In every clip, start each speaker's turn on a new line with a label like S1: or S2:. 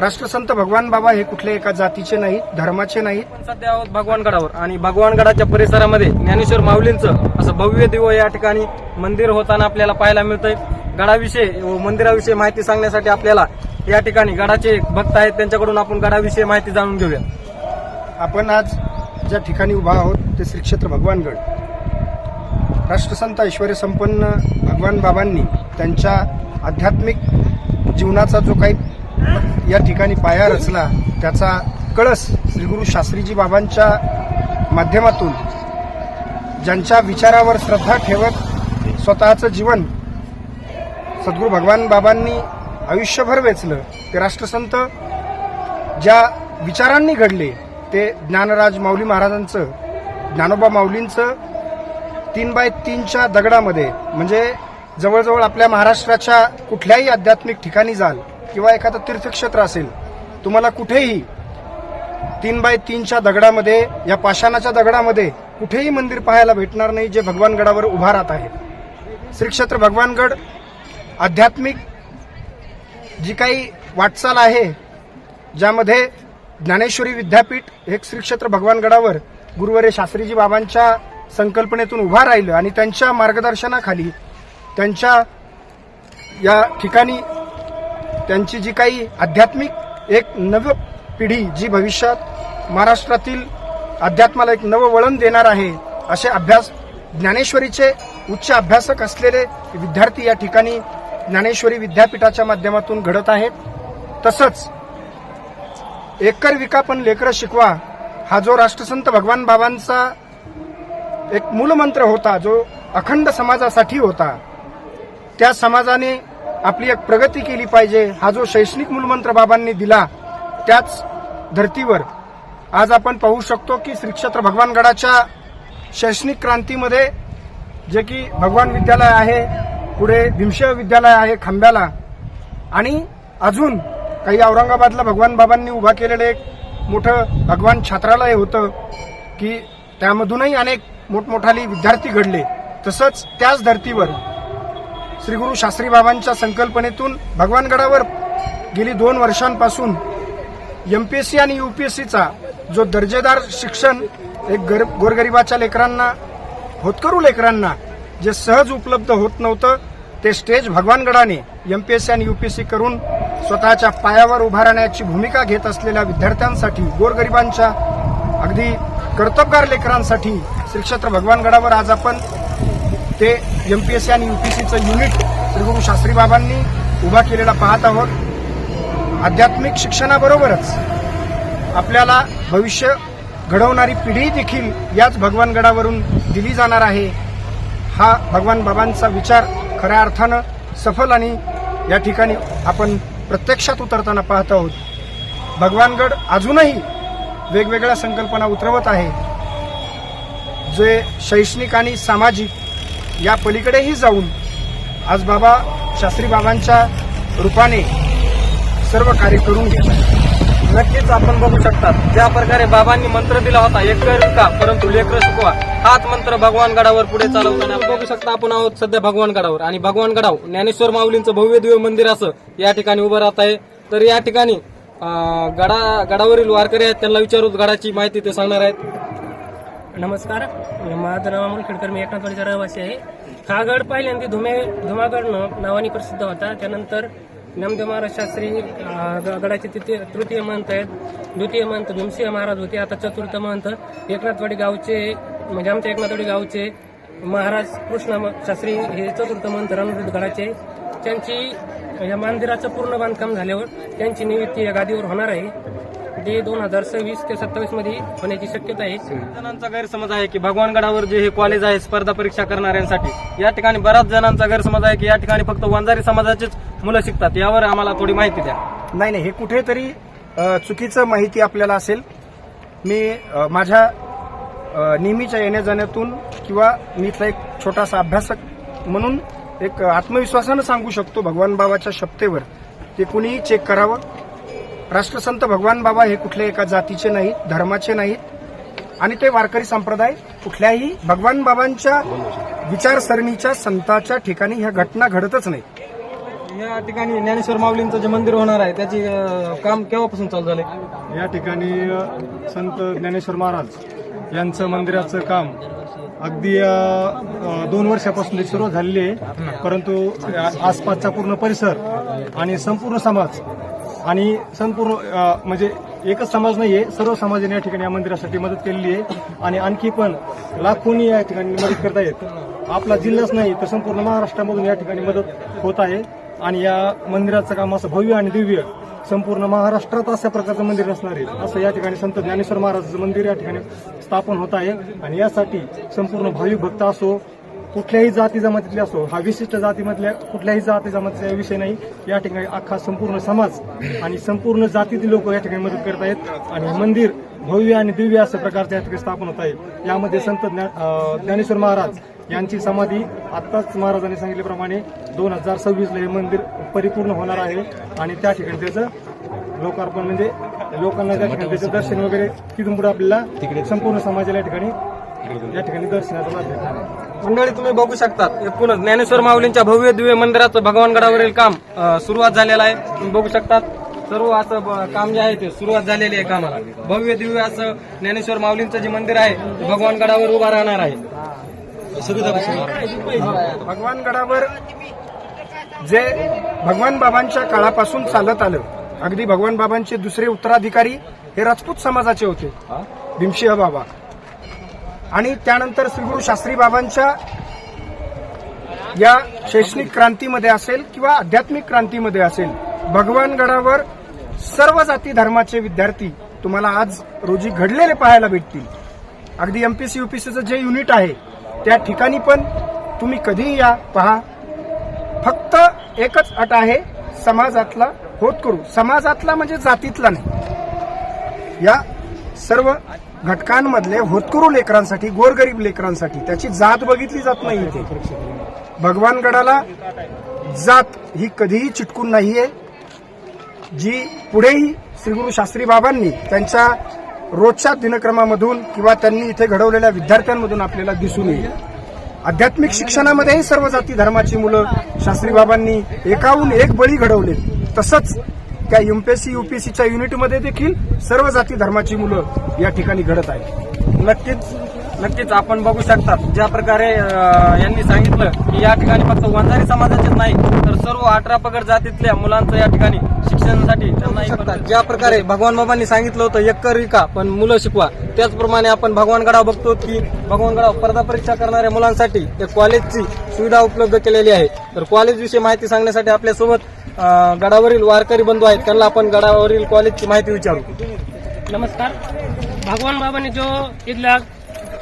S1: राष्ट्रसंत भगवान बाबा हे कुठल्या एका जातीचे नाहीत धर्माचे नाहीत.
S2: आपण सध्या आहोत भगवानगडावर आणि भगवानगडाच्या परिसरामध्ये ज्ञानेश्वर माऊलींचं असं भव्य दिव या ठिकाणी मंदिर होताना आपल्याला पाहायला मिळतंय. गडाविषयी व मंदिराविषयी माहिती सांगण्यासाठी आपल्याला या ठिकाणी गडाचे एक भक्त आहेत त्यांच्याकडून आपण गडाविषयी माहिती जाणून घेऊया.
S1: आपण आज ज्या ठिकाणी उभा आहोत ते श्री क्षेत्र भगवानगड. राष्ट्रसंत ऐश्वर संपन्न भगवान बाबांनी त्यांच्या आध्यात्मिक जीवनाचा जो काही या ठिकाणी पाया रचला त्याचा कळस श्री गुरु शास्त्रीजी बाबांच्या माध्यमातून ज्यांच्या विचारावर श्रद्धा ठेवत स्वतःचं जीवन सद्गुरू भगवान बाबांनी आयुष्यभर वेचलं ते राष्ट्रसंत ज्या विचारांनी घडले ते ज्ञानराज माऊली महाराजांचं ज्ञानोबा माऊलींचं तीन बाय तीनच्या दगडामध्ये म्हणजे जवळजवळ आपल्या महाराष्ट्राच्या कुठल्याही आध्यात्मिक ठिकाणी जाल किंवा एखादं तीर्थक्षेत्र असेल तुम्हाला कुठेही तीन बाय तीनच्या दगडामध्ये या पाषाणाच्या दगडामध्ये कुठेही मंदिर पाहायला भेटणार नाही जे भगवानगडावर उभा राहत आहे. श्रीक्षेत्र भगवानगड आध्यात्मिक जी काही वाटचाल आहे ज्यामध्ये ज्ञानेश्वरी विद्यापीठ हे श्रीक्षेत्र भगवानगडावर गुरुवारे शास्त्रीजी बाबांच्या संकल्पनेतून उभा राहिलं आणि त्यांच्या मार्गदर्शनाखाली त्यांच्या या ठिकाणी त्यांची जी काही आध्यात्मिक एक नव पिढी जी भविष्यात महाराष्ट्रातील अध्यात्माला एक नवं वळण देणार आहे असे अभ्यास ज्ञानेश्वरीचे उच्च अभ्यासक असलेले विद्यार्थी या ठिकाणी ज्ञानेश्वरी विद्यापीठाच्या माध्यमातून घडत आहेत. तसंच एकर विकापन लेकर शिकवा हा जो राष्ट्रसंत भगवान बाबांचा एक मूलमंत्र होता जो अखंड समाजासाठी होता त्या समाजाने आपली एक प्रगती केली पाहिजे. हा जो शैक्षणिक मूलमंत्र बाबांनी दिला त्याच धर्तीवर आज आपण पाहू शकतो की श्री क्षेत्र भगवानगडाच्या शैक्षणिक क्रांतीमध्ये जे की भगवान विद्यालय आहे पुढे भीमशेव विद्यालय आहे खांब्याला आणि अजून काही औरंगाबादला भगवान बाबांनी उभा केलेलं एक मोठं भगवान छात्रालय होतं की त्यामधूनही अनेक मोठमोठाली विद्यार्थी घडले. तसंच त्याच धर्तीवर श्री गुरु शास्त्री बाबांच्या संकल्पनेतून भगवानगडावर गेली दोन वर्षांपासून एमपीएससी आणि यू पी एस सीचा जो दर्जेदार शिक्षण एक गर गोरगरिबाच्या लेकरांना होतकरू लेकरांना जे सहज उपलब्ध होत नव्हतं ते स्टेज भगवानगडाने एमपीएससी आणि यू पी एस सी करून स्वतःच्या पायावर उभा राहण्याची भूमिका घेत असलेल्या विद्यार्थ्यांसाठी गोरगरिबांच्या अगदी कर्तबगार लेकरांसाठी श्री क्षेत्र भगवानगडावर आज आपण ते यम पी एस सी आणि युपीएससीचं युनिट सीचं युनिट श्रीगुरु शास्त्रीबाबांनी उभा केलेला पाहत आहोत. आध्यात्मिक शिक्षणाबरोबरच आपल्याला भविष्य घडवणारी पिढी देखील याच भगवानगडावरून दिली जाणार आहे. हा भगवान बाबांचा विचार खऱ्या अर्थानं सफल आणि या ठिकाणी आपण प्रत्यक्षात उतरताना पाहत आहोत. भगवानगड अजूनही वेगवेगळ्या संकल्पना उतरवत आहे. जे शैक्षणिक आणि सामाजिक या पलीकडेही जाऊन आज बाबा शास्त्री बाबांच्या रूपाने सर्व कार्य करून घेत
S2: नक्कीच आपण बघू शकतात ज्या प्रकारे बाबांनी मंत्र दिला होता एक का परंतु लेकर शिकवा. हाच मंत्र भगवान गडावर पुढे चालवताना बघू शकता आपण आहोत सध्या भगवान गडावर. आणि भगवान गडाव ज्ञानेश्वर माऊलींचं भव्य दिव्य मंदिर असं या ठिकाणी उभं राहत आहे. तर या ठिकाणी गडा गडावरील वारकरी आहेत त्यांना विचारू गडाची माहिती ते सांगणार आहेत.
S3: नमस्कार. माझं नाव अमोल खेडकर मी एकनाथवाडीचा रहिवासी आहे. हा गड पहिल्यांदा धुमे धुमागड न- नावाने प्रसिद्ध होता. त्यानंतर नामदेव महाराज शास्त्री ग- गडाचे तृतीय तृतीय महंत आहेत. द्वितीय महंत भीमसिंह महाराज होते. आता चतुर्थ महंत एकनाथवाडी गावचे म्हणजे आमच्या एकनाथवाडी गावचे महाराज कृष्ण शास्त्री हे चतुर्थ महंत रणरुद्र गडाचे. त्यांची या मंदिराचं पूर्ण बांधकाम झाल्यावर त्यांची नियुक्ती या गादीवर होणार आहे. ते दोन हजार सव्वीस ते सत्तावीसमध्ये होण्याची शक्यता आहे.
S2: जणांचा गैरसमज आहे की भगवानगडावर जे हे कॉलेज आहे स्पर्धा परीक्षा करणाऱ्यांसाठी या ठिकाणी बऱ्याच जणांचा गैरसमज आहे की या ठिकाणी फक्त वंजारी समाजाचीच मुलं शिकतात. यावर आम्हाला थोडी माहिती द्या.
S1: नाही नाही हे कुठेतरी चुकीचं माहिती आपल्याला असेल. मी माझ्या नेहमीच्या येण्या जाण्यातून किंवा मी इथला एक छोटासा अभ्यासक म्हणून एक आत्मविश्वासानं सांगू शकतो भगवान बाबाच्या शब्देवर ते कुणीही चेक करावं. राष्ट्रसंत भगवान बाबा हे कुठल्या एका जातीचे नाहीत धर्माचे नाहीत. आणि ते वारकरी संप्रदाय कुठल्याही भगवान बाबांच्या विचारसरणीच्या संताच्या ठिकाणी ह्या घटना घडतच नाहीत
S2: या ठिकाणी ज्ञानेश्वर माऊलींचं जे मंदिर होणार आहे त्याची अं, काम केव्हापासून चालू झालंय?
S4: या ठिकाणी अ, संत ज्ञानेश्वर महाराज यांचं मंदिराचं काम अगदी अ, अ, दोन वर्षापासून सुरू झालेली आहे. परंतु आसपासचा पूर्ण परिसर आणि संपूर्ण समाज आणि संपूर्ण म्हणजे एकच समाज नाहीये सर्व समाजाने या ठिकाणी या मंदिरासाठी मदत केलेली आहे. आणि आणखी पण लाखोनी या ठिकाणी मदत करत आहेत. आपला जिल्हाच नाही तर संपूर्ण महाराष्ट्रामधून या ठिकाणी मदत होत आहे. आणि या मंदिराचं काम असं भव्य आणि दिव्य संपूर्ण महाराष्ट्रात अशा प्रकारचं मंदिर असणार आहे. असं या ठिकाणी संत ज्ञानेश्वर महाराजाचं मंदिर या ठिकाणी स्थापन होत आहे. आणि यासाठी संपूर्ण भाविक भक्त असो कुठल्याही जाती जमातीतले असो हा विशिष्ट जातीमधल्या कुठल्याही जाती जमातीचा विषय नाही. या ठिकाणी अख्खा संपूर्ण समाज आणि संपूर्ण जातीतील लोक या ठिकाणी मदत करत आहेत. आणि हे मंदिर भव्य आणि दिव्य अशा प्रकारचं या ठिकाणी स्थापन होत आहे. यामध्ये संत ज्ञानेश्वर महाराज यांची समाधी आत्ताच महाराजांनी सांगितल्याप्रमाणे दोन हजार सव्वीसला हे मंदिर परिपूर्ण होणार आहे. आणि त्या ठिकाणी त्याचं लोकार्पण म्हणजे लोकांना त्या ठिकाणी त्याचं दर्शन वगैरे तिथून पुढे आपल्याला संपूर्ण समाजाला या ठिकाणी या ठिकाणी दर्शनाचा लाभ भेटणार आहे.
S2: मंडळी तुम्ही बघू शकतात. एकूणच ज्ञानेश्वर माऊलींच्या भव्य दिव्य मंदिराचं भगवानगडावरील काम सुरुवात झालेलं आहे. तुम्ही बघू शकतात. सर्व असं काम जे आहे ते सुरुवात झालेली आहे कामाला. भव्य दिव्य असं ज्ञानेश्वर माऊलींचं जे मंदिर आहे ते भगवानगडावर उभा राहणार आहे.
S1: भगवान गडावर जे भगवान बाबांच्या काळापासून चालत आलं अगदी भगवान बाबांचे दुसरे उत्तराधिकारी हे राजपूत समाजाचे होते. भीमसिंह बाबा. आणि त्यानंतर श्रीगुरु शास्त्री बाबांच्या या शैक्षणिक क्रांतीमध्ये असेल किंवा आध्यात्मिक क्रांतीमध्ये असेल भगवानगडावर सर्व जाती धर्माचे विद्यार्थी तुम्हाला आज रोजी घडलेले पाहायला भेटतील. अगदी एमपीसी युपीसीचं जे युनिट आहे त्या ठिकाणी पण तुम्ही कधीही या पहा. फक्त एकच अट आहे समाजातला होत करू. समाजातला म्हणजे जातीतला नाही. या सर्व घटकांमधले होतकरू लेकरांसाठी गोरगरीब लेकरांसाठी त्याची जात बघितली जात नाही इथे. भगवानगडाला जात ही कधीही चिटकून नाहीये. जी पुढेही श्रीगुरु शास्त्री बाबांनी त्यांच्या रोजच्या दिनक्रमामधून किंवा त्यांनी इथे घडवलेल्या विद्यार्थ्यांमधून आपल्याला दिसून येईल आध्यात्मिक शिक्षणामध्येही सर्व जाती धर्माची मुलं शास्त्री बाबांनी एकाहून एक बळी घडवले. तसंच त्या एमपीएससी युपीएससीच्या युनिटमध्ये देखील सर्व जाती धर्माची मुलं या ठिकाणी घडत आहेत.
S2: नक्कीच नक्कीच आपण बघू शकतात ज्या प्रकारे यांनी सांगितलं की या ठिकाणी फक्त वंजारी समाजाचेच नाही तर सर्व अठरा पगड जातीतल्या मुलांचं या ठिकाणी शिक्षणासाठी त्यांना ज्या प्रकारे भगवान बाबांनी सांगितलं होतं एक कर विका पण मुलं शिकवा. त्याचप्रमाणे आपण भगवानगडाव बघतो की भगवानगडाव स्पर्धा परीक्षा करणाऱ्या मुलांसाठी एक कॉलेजची सुविधा उपलब्ध केलेली आहे. तर कॉलेज विषयी माहिती सांगण्यासाठी आपल्यासोबत गडावरील वारकरी बंधू आहेत. त्यांना आपण गडावरील कॉलेजची माहिती विचारू.
S3: नमस्कार. भगवान बाबांनी जो इथल्या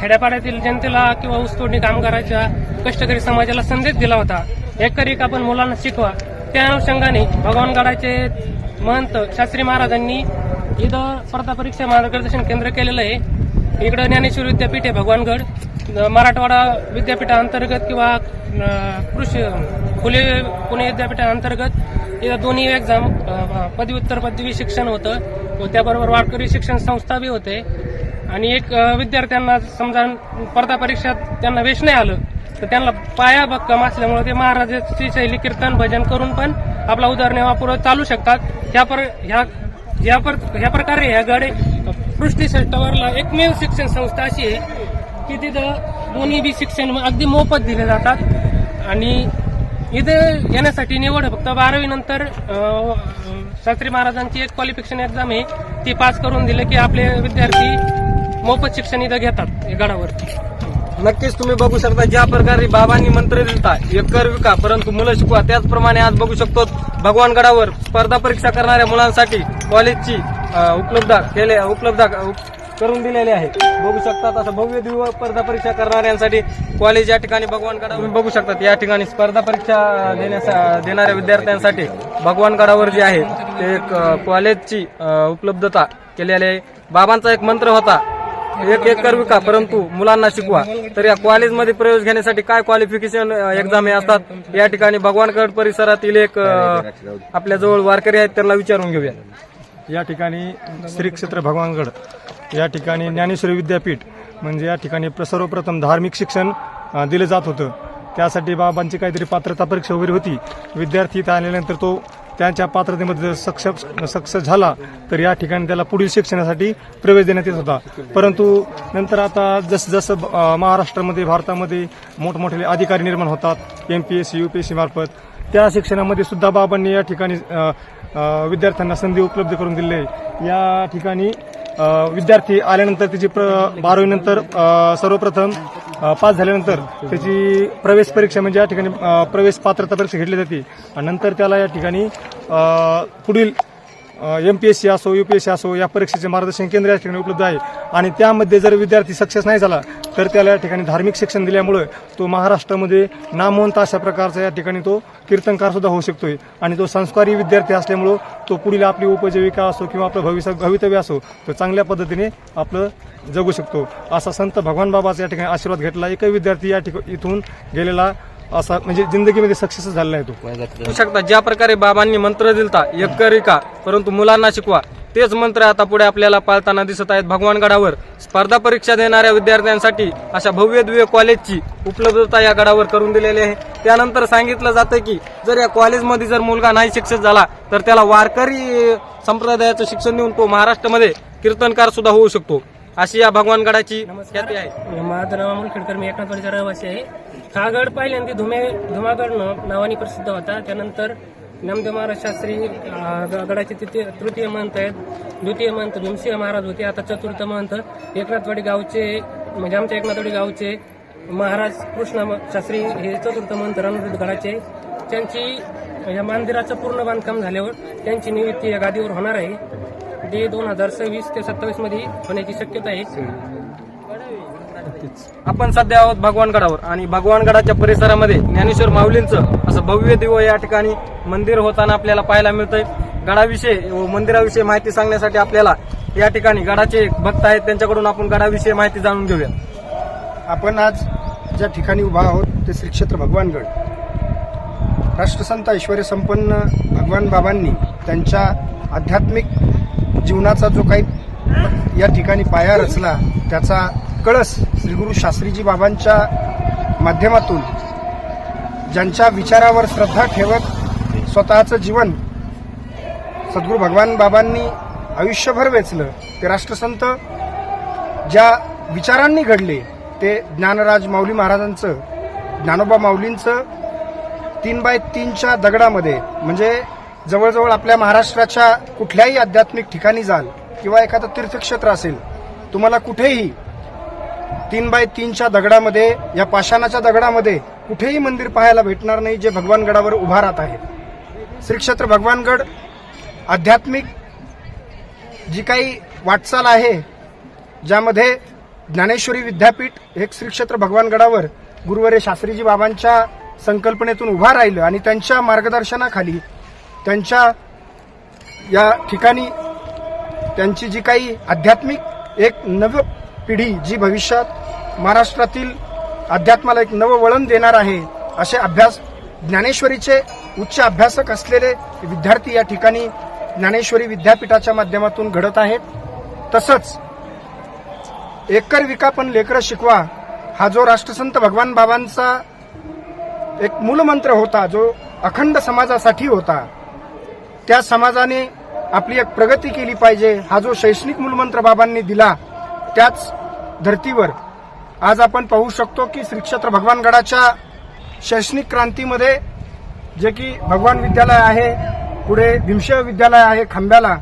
S3: खेड्यापाड्यातील जनतेला किंवा ऊसतोडणी कामगाराच्या कष्टकरी समाजाला संदेश दिला होता. एकरी आपण मुलांना शिकवा. त्या अनुषंगाने भगवानगडाचे महंत शास्त्री महाराजांनी इथं स्पर्धा परीक्षा मार्गदर्शन केंद्र केलेलं आहे. इकडं ज्ञानेश्वर विद्यापीठ आहे भगवानगड मराठवाडा विद्यापीठाअंतर्गत किंवा कृषी फुले पुणे विद्यापीठाअंतर्गत इथं दोन्ही एक्झाम पदव्युत्तर पदवी शिक्षण होतं. व त्याबरोबर वारकरी शिक्षण संस्था बी होते. आणि एक विद्यार्थ्यांना समजा स्पर्धा परीक्षेत त्यांना वेश नाही आलं तर त्यांना पाया भक्कम असल्यामुळे ते महाराजाची शैली कीर्तन भजन करून पण आपला उदरनिर्वाह चालू शकतात. ह्या पर ह्या ह्या पर ह्या प्रकारे ह्या गडे पृष्टी एकमेव शिक्षण संस्था अशी आहे की तिथं दोन्ही बी शिक्षण अगदी मोफत दिले जातात. आणि इथे येण्यासाठी निवड फक्त बारावी नंतर शास्त्री महाराजांची एक क्वालिफिकेशन एक्झाम आहे. ती पास करून दिले की आपले विद्यार्थी मोफत शिक्षण इथं घेतात या गडावरती.
S2: नक्कीच तुम्ही बघू शकता ज्या प्रकारे बाबांनी मंत्र दिलता एक कर विका परंतु मुलं शिकवा. त्याचप्रमाणे आज बघू शकतो भगवानगडावर स्पर्धा परीक्षा करणाऱ्या मुलांसाठी कॉलेजची उपलब्ध केले उपलब्ध करून दिलेले आहे. बघू शकतात असं भव्य दिव्य स्पर्धा परीक्षा करणाऱ्यांसाठी कॉलेज या ठिकाणी भगवानगडा तुम्ही बघू शकतात या ठिकाणी स्पर्धा परीक्षा देण्यासा देणाऱ्या विद्यार्थ्यांसाठी भगवानगडावर जे आहे ते एक कॉलेजची उपलब्धता केलेली आहे. बाबांचा एक मंत्र होता एक एक विका परंतु मुलांना शिकवा. तर या कॉलेजमध्ये प्रवेश घेण्यासाठी काय क्वालिफिकेशन एक्झाम हे असतात? या ठिकाणी भगवानगड परिसरातील एक आपल्याजवळ आपल्या जवळ वारकरी आहेत त्यांना विचारून घेऊया.
S4: या ठिकाणी श्री क्षेत्र भगवानगड या ठिकाणी ज्ञानेश्वरी विद्यापीठ म्हणजे या ठिकाणी सर्वप्रथम धार्मिक शिक्षण दिलं जात होतं. त्यासाठी बाबांची काहीतरी पात्रता परीक्षा वगैरे होती. विद्यार्थी इथं आल्यानंतर तो त्यांच्या पात्रतेमध्ये जर सक्ष सक्सेस झाला तर या ठिकाणी त्याला पुढील शिक्षणासाठी प्रवेश देण्यात येत होता. परंतु नंतर आता जसं जसं महाराष्ट्रामध्ये भारतामध्ये मोठमोठे अधिकारी निर्माण होतात M P S C U P S C मार्फत. त्या शिक्षणामध्ये सुद्धा बाबांनी या ठिकाणी विद्यार्थ्यांना संधी उपलब्ध करून दिली या ठिकाणी विद्यार्थी आल्यानंतर त्याची प्र बारावीनंतर सर्वप्रथम पास झाल्यानंतर त्याची प्रवेश परीक्षा म्हणजे या ठिकाणी प्रवेश पात्रता परीक्षा घेतली जाते. आणि नंतर त्याला या ठिकाणी पुढील एम पी एस सी असो यू पी ए सी असो या परीक्षेचे मार्गदर्शन केंद्र या ठिकाणी उपलब्ध आहे. आणि त्यामध्ये जर विद्यार्थी सक्सेस नाही झाला तर त्याला या ठिकाणी धार्मिक शिक्षण दिल्यामुळं तो महाराष्ट्रामध्ये नामवंत अशा प्रकारचा या ठिकाणी तो कीर्तनकार सुद्धा होऊ शकतोय. आणि तो संस्कारी विद्यार्थी असल्यामुळं तो पुढील आपली उपजीविका असो किंवा आपलं भविष्य भवितव्य असो तो चांगल्या पद्धतीने आपलं जगू शकतो. असा संत भगवान बाबाचा या ठिकाणी आशीर्वाद घेतला. एकही विद्यार्थी या ठिकाणी इथून गेलेला असा म्हणजे जिंदगीमध्ये सक्सेस झालेला आहे तो.
S2: शकता. ज्या प्रकारे बाबांनी मंत्र दिलता एक करी का परंतु मुलांना शिकवा तेच मंत्र आता पुढे आपल्याला पाळताना दिसत आहेत भगवानगडावर. स्पर्धा परीक्षा देणाऱ्या विद्यार्थ्यांसाठी अशा भव्य दिव्य कॉलेजची उपलब्धता या गडावर करून दिलेली आहे. त्यानंतर सांगितलं जातं की जर या कॉलेजमध्ये जर मुलगा नाही शिक्षित झाला तर त्याला वारकरी संप्रदायाचं शिक्षण देऊन तो महाराष्ट्रामध्ये कीर्तनकार सुद्धा होऊ शकतो. अशी या भगवानगडाची ख्याती आहे.
S3: माझं नाव अमोल खेडकर मी एकनाथवाडीचा रहिवासी आहे. हा गड पहिल्यांदा धुमे धुमागड न- नावाने प्रसिद्ध होता. त्यानंतर नामदेव महाराज शास्त्री अं, ग- गडाचे तृतीय तृतीय महंत आहेत. द्वितीय महंत भीमसिंह महाराज होते. आता चतुर्थ महंत. एकनाथवाडी गावचे म्हणजे आमच्या एकनाथवाडी गावचे महाराज कृष्ण म- शास्त्री हे चतुर्थ महंत रणरुद्ध गडाचे. त्यांची या मंदिराचं पूर्ण बांधकाम झाल्यावर त्यांची नियुक्ती या गादीवर होणार आहे. ते दोन हजार सव्वीस ते सत्तावीसमध्ये होण्याची शक्यता आहे.
S2: आपण सध्या आहोत भगवानगडावर आणि भगवानगडाच्या परिसरामध्ये ज्ञानेश्वर माऊलींचं असं भव्य दिव या ठिकाणी मंदिर होताना आपल्याला पाहायला मिळतंय. गडाविषयी व मंदिराविषयी माहिती सांगण्यासाठी आपल्याला या ठिकाणी गडाचे एक भक्त आहेत. त्यांच्याकडून आपण गडाविषयी माहिती जाणून घेऊया.
S1: आपण आज ज्या ठिकाणी उभा आहोत ते श्री क्षेत्र भगवानगड. राष्ट्रसंत ऐश्वर्य संपन्न भगवान बाबांनी त्यांच्या आध्यात्मिक जीवनाचा जो काही या ठिकाणी पाया रचला त्याचा कळस श्री गुरु शास्त्रीजी बाबांच्या माध्यमातून ज्यांच्या विचारावर श्रद्धा ठेवत स्वतःचं जीवन सद्गुरू भगवान बाबांनी आयुष्यभर वेचलं ते राष्ट्रसंत ज्या विचारांनी घडले ते ज्ञानराज माऊली महाराजांचं ज्ञानोबा माऊलींचं तीन बाय तीनच्या दगडामध्ये म्हणजे जवळजवळ आपल्या महाराष्ट्राच्या कुठल्याही आध्यात्मिक ठिकाणी जाल किंवा एखादं तीर्थक्षेत्र असेल तुम्हाला कुठेही तीन बाय तीनच्या दगडामध्ये या पाषाणाच्या दगडामध्ये कुठेही मंदिर पाहायला भेटणार नाही जे भगवानगडावर उभा राहत आहे. श्रीक्षेत्र भगवानगड आध्यात्मिक जी काही वाटचाल आहे ज्यामध्ये ज्ञानेश्वरी विद्यापीठ हे श्रीक्षेत्र भगवानगडावर गुरुवारे शास्त्रीजी बाबांच्या संकल्पनेतून उभा राहिलं आणि त्यांच्या मार्गदर्शनाखाली त्यांच्या या ठिकाणी त्यांची जी काही आध्यात्मिक एक नव पिढी जी भविष्यात महाराष्ट्रातील अध्यात्माला एक नवं वळण देणार आहे असे अभ्यास ज्ञानेश्वरीचे उच्च अभ्यासक असलेले विद्यार्थी या ठिकाणी ज्ञानेश्वरी विद्यापीठाच्या माध्यमातून घडत आहेत. तसंच एकर विकापन लेकरं शिकवा हा जो राष्ट्रसंत भगवान बाबांचा एक मूलमंत्र होता जो अखंड समाजासाठी होता त्या समाजाने आपली एक प्रगती केली पाहिजे. हा जो शैक्षणिक मूलमंत्र बाबांनी दिला त्याच धर्तीवर आज आपण पाहू शकतो की श्री क्षेत्र भगवानगडाच्या शैक्षणिक क्रांतीमध्ये जे की भगवान विद्यालय आहे पुढे भीमशेव विद्यालय आहे खांब्याला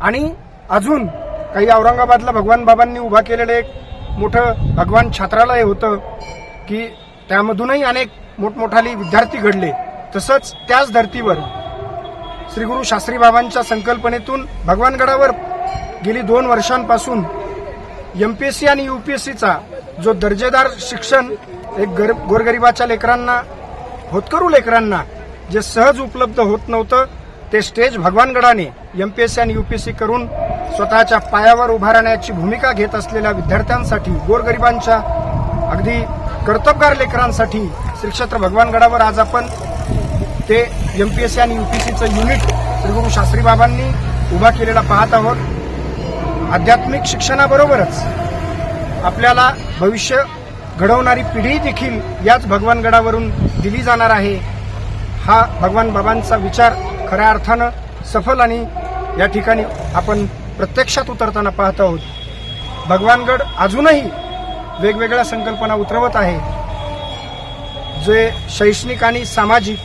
S1: आणि अजून काही औरंगाबादला भगवान बाबांनी उभा केलेलं एक मोठं भगवान छात्रालय होतं की त्यामधूनही अनेक मोठमोठाली विद्यार्थी घडले. तसंच त्याच धर्तीवर श्री गुरु शास्त्री बाबांच्या संकल्पनेतून भगवानगडावर गेली दोन वर्षांपासून एमपीएससी आणि यू पी एस सीचा जो दर्जेदार शिक्षण एक गर गोरगरिबाच्या लेकरांना होतकरू लेकरांना जे सहज उपलब्ध होत नव्हतं ते स्टेज भगवानगडाने एमपीएससी आणि यू पी एस सी करून स्वतःच्या पायावर उभा राहण्याची भूमिका घेत असलेल्या विद्यार्थ्यांसाठी गोरगरिबांच्या अगदी कर्तबगार लेकरांसाठी श्रीक्षेत्र भगवानगडावर आज आपण ते एम पी एस सी आणि युपीएससीचं युनिट सीचं युनिट शास्त्री बाबांनी उभा केलेला पाहत आहोत. आध्यात्मिक शिक्षणाबरोबरच आपल्याला भविष्य घडवणारी पिढी देखील याच भगवानगडावरून दिली जाणार आहे. हा भगवान बाबांचा विचार खऱ्या अर्थानं सफल आणि या ठिकाणी आपण प्रत्यक्षात उतरताना पाहत आहोत. भगवानगड अजूनही वेगवेगळ्या संकल्पना उतरवत आहे. जे शैक्षणिक आणि सामाजिक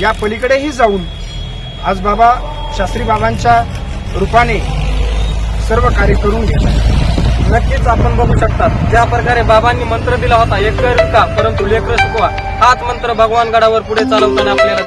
S1: या पलीकडेही जाऊन आज बाबा शास्त्री बाबांच्या रूपाने सर्व कार्य करून घेत
S2: नक्कीच आपण बघू शकतात. ज्या प्रकारे बाबांनी मंत्र दिला होता एक का परंतु लेकर शिकवा हाच मंत्र भगवान गडावर पुढे चालवताना आपल्याला